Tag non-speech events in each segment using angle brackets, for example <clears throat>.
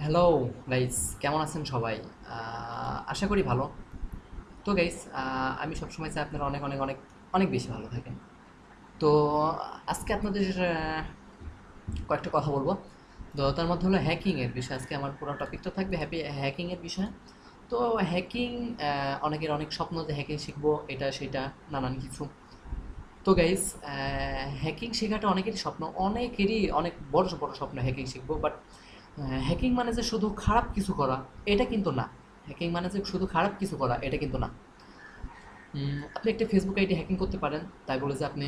Hello guys কেমন আছেন সবাই? আশা করি ভালো। তো গাইস আমি সবসময় চাই আপনারা অনেক অনেক অনেক অনেক বেশি ভালো থাকেন। তো, আজকে আপনাদের কয়েকটা কথা বলব। তো, তার মধ্যে হলো হ্যাকিংয়ের বিষয়। আজকে আমার পুরো টপিকটা থাকবে হ্যাপি হ্যাকিংয়ের বিষয়। তো হ্যাকিং অনেকের অনেক স্বপ্ন যে হ্যাকিং শিখব, এটা, সেটা, নানান কিছু। তো গাইস হ্যাকিং শেখাটা অনেকেরই স্বপ্ন। অনেকেরই অনেক বড় বড় স্বপ্ন হ্যাকিং শিখব বাট হ্যাকিং মানে যে শুধু খারাপ কিছু করা, এটা কিন্তু না। হ্যাকিং মানে যে শুধু খারাপ কিছু করা, এটা কিন্তু না। আপনি একটা ফেসবুক আইডি হ্যাকিং করতে পারেন, তাই বলে যে আপনি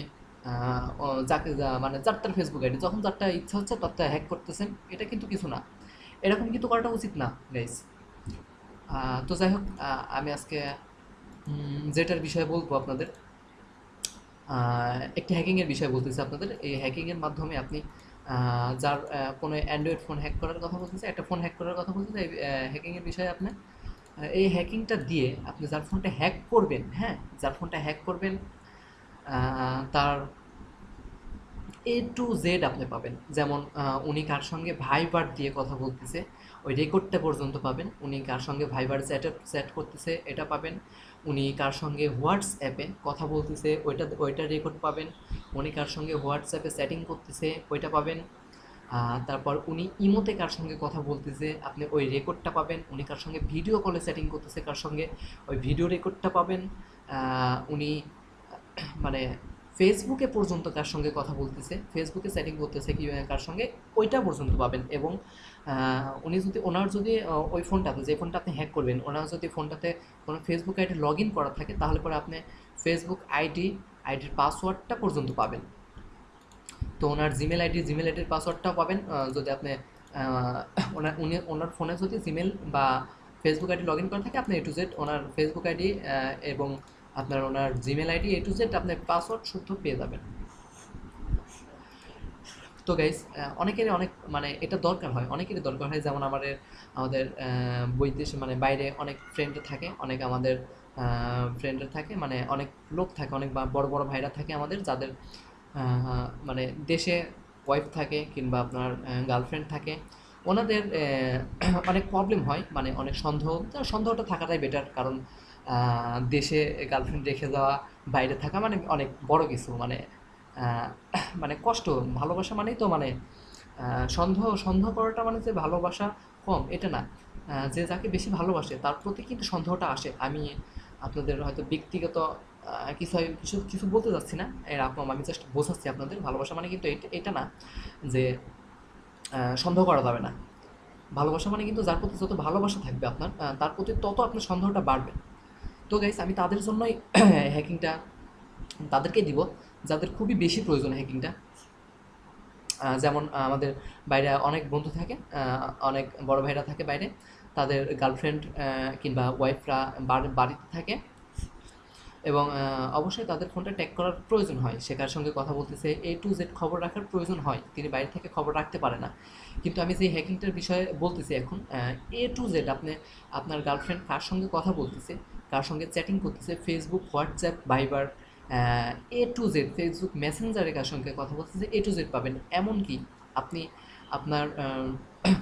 যাকে মানে যার ফেসবুক আইডি যখন যারটা ইচ্ছা হচ্ছে তারটা হ্যাক করতেছেন, এটা কিন্তু কিছু না। এরকম কিন্তু করাটা উচিত না গাইস তো যাই হোক আমি আজকে যেটার বিষয়ে বলব আপনাদের একটি হ্যাকিংয়ের বিষয় বলতেছি আপনাদের। এই হ্যাকিংয়ের মাধ্যমে আপনি যার কোনো অ্যান্ড্রয়েড ফোন হ্যাক করার কথা বলতেছে, একটা ফোন হ্যাক করার কথা বলতেছে হ্যাকিংয়ের বিষয়ে আপনি এই হ্যাকিংটা দিয়ে আপনি যার ফোনটা হ্যাক করবেন হ্যাঁ যার ফোনটা হ্যাক করবেন তার এ টু জেড আপনি পাবেন। যেমন উনি কার সঙ্গে ভাইবার দিয়ে কথা বলতেছে, ওই রেকর্ডটা পর্যন্ত পাবেন। উনি কার সঙ্গে ভাইবার চ্যাট চ্যাট করতেছে, এটা পাবেন। উনি কার সঙ্গে হোয়াটসঅ্যাপে কথা বলতেছে, ওইটা ওইটা রেকর্ড পাবেন। উনি কার সঙ্গে হোয়াটসঅ্যাপে চ্যাটিং করতেছে, ওইটা পাবেন। তারপর উনি ইমোতে কার সঙ্গে কথা বলতেছে, আপনি ওই রেকর্ডটা পাবেন। উনি কার সঙ্গে ভিডিও কলে চ্যাটিং করতেছে, কার সঙ্গে ওই ভিডিও রেকর্ডটা পাবেন। উনি মানে ফেসবুকে পর্যন্ত কার সঙ্গে কথা বলতেছে ফেসবুকে সেটিং করতেছে কি, কার সঙ্গে, ওইটা পর্যন্ত পাবেন। এবং উনি যদি, ওনার যদি ওই ফোনটাতে, যে ফোনটা আপনি হ্যাক করবেন, ওনার যদি ফোনটাতে কোনো ফেসবুক আইডি লগ ইন করা থাকে, তাহলে পরে আপনি ফেসবুক আইডি আইডির পাসওয়ার্ডটা পর্যন্ত পাবেন। তো ওনার জিমেল আইডি জিমেল আইডির পাসওয়ার্ডটাও পাবেন যদি আপনি ওনার উনি ওনার ফোনে যদি জিমেল বা ফেসবুক আইডি লগ ইন করে থাকে আপনি A to Z owner Facebook ID এবং আপনার ওনার Gmail ID A to Z আপনি পাসওয়ার্ড শুদ্ধ পেয়ে যাবেন। তো গাইস অনেকেরই অনেক মানে এটা দরকার হয় অনেকেরই দরকার হয় যেমন আমাদের আমাদের আহ, বৈদেশে মানে বাইরে অনেক ফ্রেন্ড থাকে অনেক আমাদের ফ্রেন্ডের থাকে মানে অনেক লোক থাকে, অনেক বড় বড় ভাইরা থাকে আমাদের, যাদের মানে দেশে ওয়াইফ থাকে কিংবা আপনার গার্লফ্রেন্ড থাকে। ওনাদের <clears throat> অনেক প্রবলেম হয় মানে অনেক সন্দেহ সন্দেহটা থাকাটাই বেটার কারণ দেশে গার্লফ্রেন্ড রেখে যাওয়া, বাইরে থাকা মানে অনেক বড় কিছু মানে <clears throat> মানে কষ্ট, ভালোবাসা মানেই তো মানে সন্দেহ সন্দেহ করাটা মানে যে ভালোবাসা কম, এটা না। যে যাকে বেশি ভালোবাসে, তার প্রতি কিন্তু সন্দেহটা আসে। আমি আপনাদের হয়তো ব্যক্তিগত কিছু কিছু কিছু বলতে চাচ্ছি না। এরকম আমি জাস্ট বোঝাচ্ছি আপনাদের। ভালোবাসা মানে কিন্তু এটা না যে সন্দেহ করা যাবে না। ভালোবাসা মানে কিন্তু যার প্রতি যত ভালোবাসা থাকবে আপনার তার প্রতি তত আপনার সন্দেহটা বাড়বে। তো গাইস আমি তাদের জন্যই <clears throat> হ্যাকিংটা তাদেরকে দিব, যাদের খুবই বেশি প্রয়োজন হ্যাকিংটা যেমন আমাদের বাইরে অনেক বন্ধু থাকে অনেক বড় ভাইরা থাকে বাইরে। তাদের গার্লফ্রেন্ড কিংবা ওয়াইফরা বাড়িতে থাকে। এবং অবশ্যই তাদের ফোনটা ট্যাগ করার প্রয়োজন হয়। সে কার সঙ্গে কথা বলতেছে এ টু জেড খবর রাখার প্রয়োজন হয়। তিনি বাইরে থেকে খবর রাখতে পারে না। কিন্তু আমি যে হ্যাকিংটার বিষয়ে বলতেছি এখন এ টু জেড আপনি, আপনার গার্লফ্রেন্ড কার সঙ্গে কথা বলতেছে, কার সঙ্গে চ্যাটিং করতেছে ফেসবুক হোয়াটসঅ্যাপ ভাইবার এ টু জেড ফেসবুক মেসেঞ্জারে কার সঙ্গে কথা বলতেছে এ টু জেড পাবেন। এমনকি আপনি, আপনার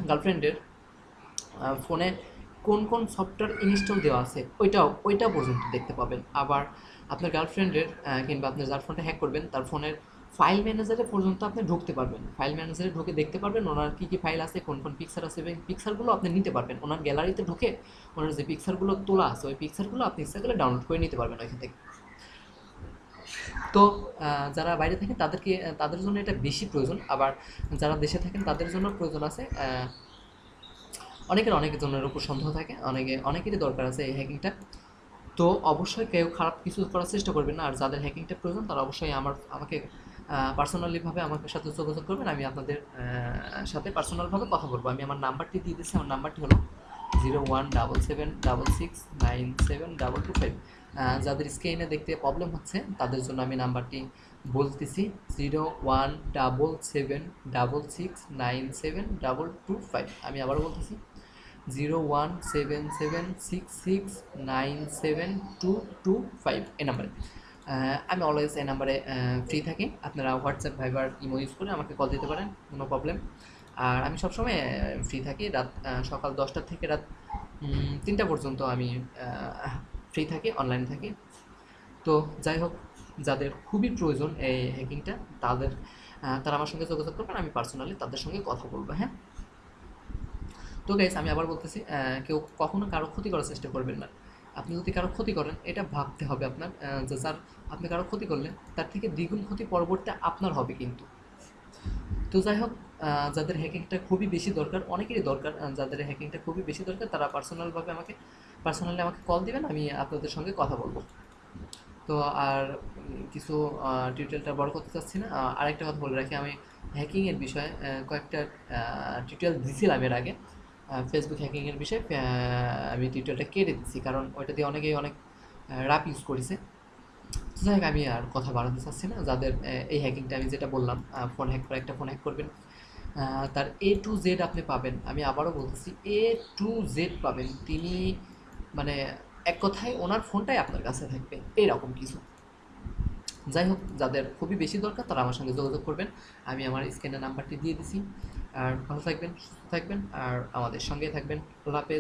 গার্লফ্রেন্ডের <coughs> ফোনে কোন কোন সফটওয়্যার ইনস্টল দেওয়া আছে, ওইটাও, ওইটা পর্যন্ত দেখতে পাবেন। আবার আপনার গার্লফ্রেন্ডের কিংবা আপনার যার ফোনটা হ্যাক করবেন, তার ফোনের ফাইল ম্যানেজারে পর্যন্ত আপনি ঢুকতে পারবেন। ফাইল ম্যানেজারে ঢুকে দেখতে পারবেন ওনার কী কী ফাইল আছে, কোন কোন পিকচার আছে এবং পিকচারগুলো আপনি নিতে পারবেন। ওনার গ্যালারিতে ঢুকে ওনার যে পিকচারগুলো তোলা আছে, ওই পিকচারগুলো আপনি ইচ্ছা করলে ডাউনলোড করে নিতে পারবেন ওইখান থেকে। তো যারা বাইরে থাকেন তাদেরকে, তাদের জন্য এটা বেশি প্রয়োজন। আবার যারা দেশে থাকেন তাদের জন্য প্রয়োজন আছে অনেকের অনেক জনের উপর সন্দেহ থাকে, অনেকে, অনেকেরই দরকার আছে এই হ্যাকিংটা তো অবশ্যই কেউ খারাপ কিছু করার চেষ্টা করবেন না, আর যাদের হ্যাকিংটা প্রয়োজন তারা অবশ্যই আমার, আমাকে পার্সোনালিভাবে আমার সাথে যোগাযোগ করবেন, আমি আপনাদের সাথে পার্সোনালভাবে কথা বলব। আমি আমার নাম্বারটি দিয়ে দিচ্ছি আমার নাম্বারটি হলো zero one double seven double six nine seven double two five যাদের স্ক্রিনে দেখতে প্রবলেম হচ্ছে, তাদের জন্য আমি নাম্বারটি বলতেছি zero one double seven double six nine seven double two five আমি আবারও বলতেছি zero one seven seven six six nine seven two two five এই নাম্বারে আমি অলওয়েজ এই নাম্বারে ফ্রি থাকি। আপনারা হোয়াটসঅ্যাপ ভাইবার ইমো ইউজ করে আমাকে কল দিতে পারেন, কোনো প্রবলেম আর আমি সবসময় ফ্রি থাকি। রাত সকাল দশটা থেকে রাত তিনটা পর্যন্ত আমি ফ্রি থাকি অনলাইন থাকি। তো যাই হোক, যাদের খুবই প্রয়োজন এই হ্যাকিংটা তাদের তারা আমার সঙ্গে যোগাযোগ করবেন, আমি পার্সোনালি তাদের সঙ্গে কথা বলব হ্যাঁ? তো গাইস আমি আবার বলতেছি কেউ কখনো কারও ক্ষতি করার চেষ্টা করবেন না। আপনি যদি কারও ক্ষতি করেন, এটা ভাবতে হবে আপনার যে স্যার, আপনি কারও ক্ষতি করলে তার থেকে দ্বিগুণ ক্ষতি পরবর্তী আপনার হবে কিন্তু। তো যাই হোক যাদের হ্যাকিংটা খুবই বেশি দরকার, অনেকেরই দরকার যাদের হ্যাকিংটা খুবই বেশি দরকার, তারা পার্সোনালভাবে আমাকে পার্সোনালি আমাকে কল দিবেন, আমি আপনাদের সঙ্গে কথা বলব। তো আর কিছু টিউটোরিয়ালটা বড় করতে চাচ্ছি না আরেকটা কথা বলে রাখি, আমি হ্যাকিংয়ের বিষয়ে কয়েকটা টিউটোরিয়াল দিয়েছিলাম এর আগে। ফেসবুক হ্যাকিংয়ের বিষয়ে আমি টিউটোরিয়ালটা কেটে দিচ্ছি কারণ ওইটা দিয়ে অনেকেই অনেক রাপ ইউজ করেছে। যাই হোক, আমি আর কথা বাড়াতে চাচ্ছি না। যাদের এই হ্যাকিংটা আমি যেটা বললাম ফোন হ্যাক করে, একটা ফোন হ্যাক করবেন। তার এ টু জেড আপনি পাবেন। আমি আবারও বলতেছি এ টু জেড পাবেন। তিনি মানে এক কথায় ওনার ফোনটাই আপনার কাছে থাকবে। এরকম কিছু। যাই হোক যাদের খুবই বেশি দরকার, তারা আমার সঙ্গে যোগাযোগ করবেন। আমি আমার স্ক্যানের নাম্বারটি দিয়ে দিছি। আর ভালো থাকবেন, সুস্থ থাকবেন, আর আমাদের সঙ্গে থাকবেন। আল্লাহ হাফেজ।